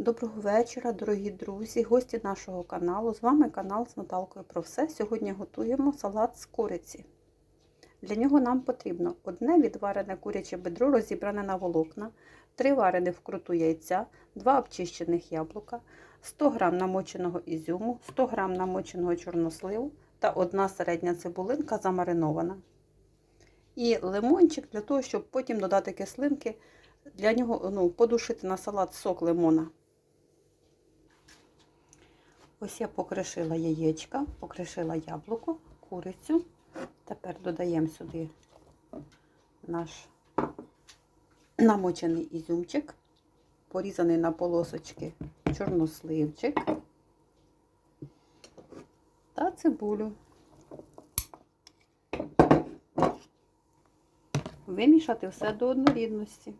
Доброго вечора, дорогі друзі, гості нашого каналу. З вами канал з Наталкою про все. Сьогодні готуємо салат з куриці. Для нього нам потрібно одне відварене куряче бедро, розібране на волокна, 3 варених вкруту яйця, 2 обчищених яблука, 100 г намоченого ізюму, 100 г намоченого чорносливу та одна середня цибулинка замаринована. І лимончик для того, щоб потім додати кислинки, для нього ну, подушити на салат сок лимона. Ось я покришила яєчка, покришила яблуко, курицю. Тепер додаємо сюди наш намочений ізюмчик, порізаний на полосочки чорносливчик та цибулю. Вимішати все до однорідності.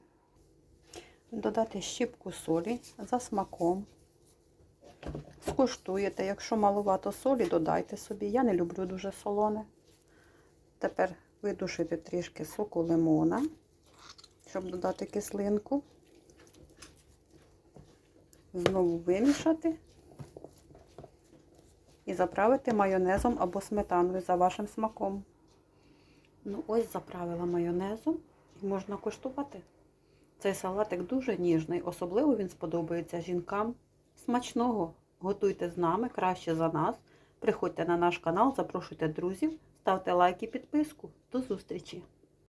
Додати щіпку солі за смаком. Скуштуєте, якщо маловато солі, додайте собі. Я не люблю дуже солоне. Тепер видушити трішки соку лимона, щоб додати кислинку. Знову вимішати і заправити майонезом або сметаною за вашим смаком. Ну, ось заправила майонезом і можна куштувати. Цей салатик дуже ніжний, особливо він сподобається жінкам. Смачного! Готуйте з нами краще за нас. Приходьте на наш канал, запрошуйте друзів, ставте лайк і підписку. До зустрічі!